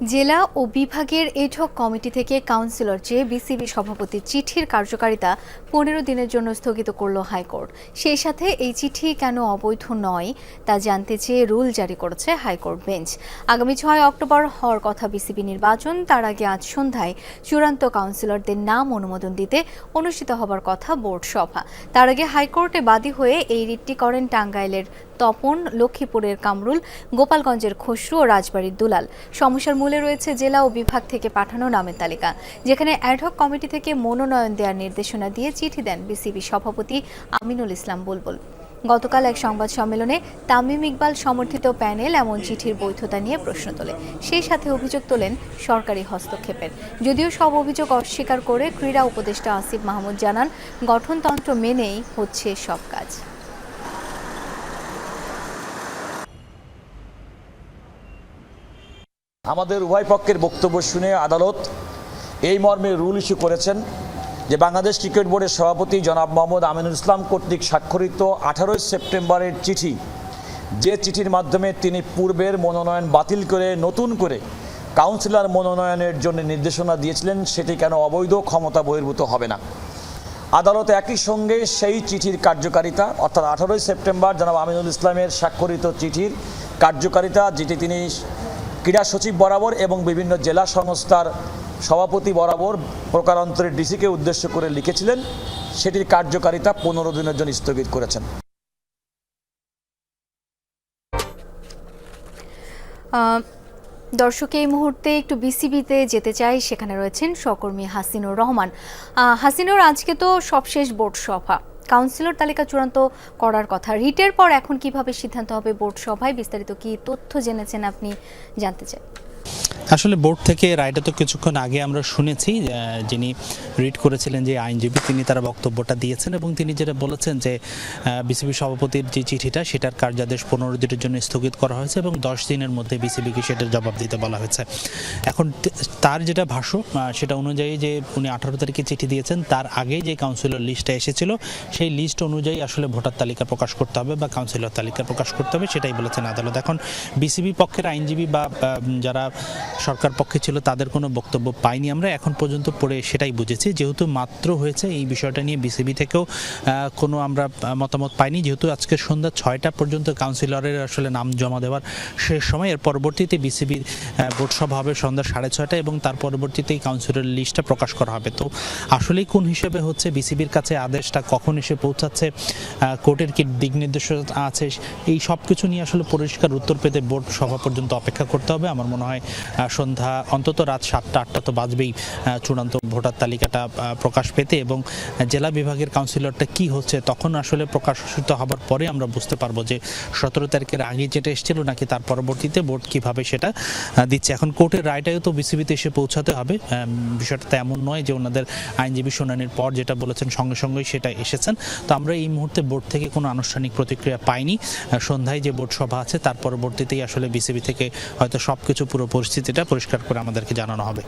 জেলা ও বিভাগের এঠক কমিটি থেকে কাউন্সিলর চেয়ে বিসিবি সভাপতির চিঠির কার্যকারিতা পনেরো দিনের জন্য স্থগিত করল হাইকোর্ট। সেই সাথে এই চিঠি কেন অবৈধ নয় তা জানতে চেয়ে রুল জারি করেছে হাইকোর্ট বেঞ্চ। আগামী ছয় অক্টোবর হওয়ার কথা বিসিবি নির্বাচন, তার আগে আজ সন্ধ্যায় চূড়ান্ত কাউন্সিলরদের নাম অনুমোদন দিতে অনুষ্ঠিত হবার কথা বোর্ড সভা। তার আগে হাইকোর্টে বাদী হয়ে এই রিটটি করেন টাঙ্গাইলের তপন, লক্ষ্মীপুরের কামরুল, গোপালগঞ্জের খসরু ও রাজবাড়ির দুলাল। সমস্যার মূলে রয়েছে জেলা ও বিভাগ থেকে পাঠানো নামের তালিকা, যেখানে অ্যাডহক কমিটি থেকে মনোনয়ন দেওয়ার নির্দেশনা দিয়ে চিঠি দেন বিসিবি সভাপতি আমিনুল ইসলাম বুলবুল। গতকাল এক সংবাদ সম্মেলনে তামিম ইকবাল সমর্থিত প্যানেল এমন চিঠির বৈধতা নিয়ে প্রশ্ন তোলে। সেই সাথে অভিযোগ তোলেন সরকারি হস্তক্ষেপের। যদিও সব অভিযোগ অস্বীকার করে ক্রীড়া উপদেষ্টা আসিফ মাহমুদ জানান, গঠনতন্ত্র মেনেই হচ্ছে সব কাজ। আমাদের উভয় পক্ষের বক্তব্য শুনে আদালত এই মর্মে রুল ইস্যু করেছেন যে বাংলাদেশ ক্রিকেট বোর্ডের সভাপতি জনাব মোহাম্মদ আমিনুল ইসলাম কর্তৃক স্বাক্ষরিত আঠারোই সেপ্টেম্বরের চিঠি। যে চিঠির মাধ্যমে তিনি পূর্বের মনোনয়ন বাতিল করে নতুন করে কাউন্সিলর মনোনয়নের জন্য নির্দেশনা দিয়েছিলেন, সেটি কেন অবৈধ ক্ষমতা বহির্ভূত হবে না। আদালত একই সঙ্গে সেই চিঠির কার্যকারিতা, অর্থাৎ আঠারোই সেপ্টেম্বর জনাব আমিনুল ইসলামের স্বাক্ষরিত চিঠির কার্যকারিতা, যেটি তিনি ক্রীড়া সচিব বরাবর এবং বিভিন্ন জেলা সংস্থার সভাপতি বরাবর প্রকারান্তরের ডিসিকে উদ্দেশ্য করে লিখেছিলেন, সেটির কার্যকারিতা পনেরো দিনের জন্য স্থগিত করেছেন। দর্শক, এই মুহূর্তে একটু বিসিবিতে যেতে চাই, সেখানে রয়েছেন সহকর্মী হাসিনুর রহমান। হাসিনুর, আজকে তো সবশেষ বোর্ড সভা। কাউন্সিলর তালিকা চূড়ান্ত করার কথা। রিটের পর এখন কীভাবে সিদ্ধান্ত হবে বোর্ড সভায়? বিস্তারিত কি তথ্য জেনেছেন আপনি? জানতে চাই। আসলে বোর্ড থেকে রায়টা তো কিছুক্ষণ আগে আমরা শুনেছি যিনি রিড করেছিলেন যে আইনজীবী, তিনি তার বক্তব্যটা দিয়েছেন এবং তিনি যেটা বলেছেন যে বিসিবি সভাপতির যে চিঠিটা, সেটার কার্যাদেশ পনেরো দিনের জন্য স্থগিত করা হয়েছে এবং দশ দিনের মধ্যে বিসিবিকে সেটার জবাব দিতে বলা হয়েছে। এখন তার যেটা ভাষ্য সেটা অনুযায়ী যে উনি আঠারো তারিখে চিঠি দিয়েছেন, তার আগে যে কাউন্সিলর লিস্টটা এসেছিল, সেই লিস্ট অনুযায়ী আসলে ভোটার তালিকা প্রকাশ করতে হবে বা কাউন্সিলর তালিকা প্রকাশ করতে হবে, সেটাই বলেছেন আদালত। এখন বিসিবি পক্ষের আইনজীবী বা যারা সরকার পক্ষে ছিল, তাদের কোনো বক্তব্য পাইনি আমরা। এখন পর্যন্ত পড়ে সেটাই বুঝেছি। যেহেতু মাত্র হয়েছে, এই বিষয়টা নিয়ে বিসিবি থেকেও কোনো আমরা মতামত পাইনি। যেহেতু আজকে সন্ধ্যা ছয়টা পর্যন্ত কাউন্সিলরের আসলে নাম জমা দেওয়ার শেষ সময়, এর পরবর্তীতে বিসিবি বোর্ড সভা হবে সন্ধ্যা সাড়ে ছয়টা এবং তার পরবর্তীতেই কাউন্সিলর লিস্টটা প্রকাশ করা হবে। তো আসলেই কোন হিসেবে হচ্ছে বিসিবির কাছে আদেশটা কখন এসে পৌঁছাচ্ছে কোর্টের কি দিক নির্দেশনা আছে, এই সব কিছু নিয়ে আসলে পরিষ্কার উত্তর পেতে বোর্ড সভা পর্যন্ত অপেক্ষা করতে হবে। আমার মনে হয় সন্ধ্যা, অন্তত রাত সাতটা, আটটা তো বাজবেই চূড়ান্ত ভোটার তালিকাটা প্রকাশ পেতে এবং জেলা বিভাগের কাউন্সিলরটা কি হচ্ছে, তখন আসলে প্রকাশিত হবার পরে আমরা বুঝতে পারব যে সতেরো তারিখের আগে যেটা এসেছিল নাকি তার পরবর্তীতে বোর্ড কীভাবে সেটা দিচ্ছে। এখন কোর্টের রায়টাও তো বিসিবিতে এসে পৌঁছাতে হবে বিষয়টা তো এমন নয় যে ওনাদের আইনজীবী শুনানির পর যেটা বলেছেন সঙ্গে সঙ্গেই সেটা এসেছেন। তো আমরা এই মুহূর্তে বোর্ড থেকে কোনো আনুষ্ঠানিক প্রতিক্রিয়া পাইনি। সন্ধ্যায় যে বোর্ড সভা আছে, তার পরবর্তীতেই আসলে বিসিবি থেকে হয়তো সব কিছু পুরো পরিস্থিতিটা পরিষ্কার করে আমাদেরকে জানানো হবে।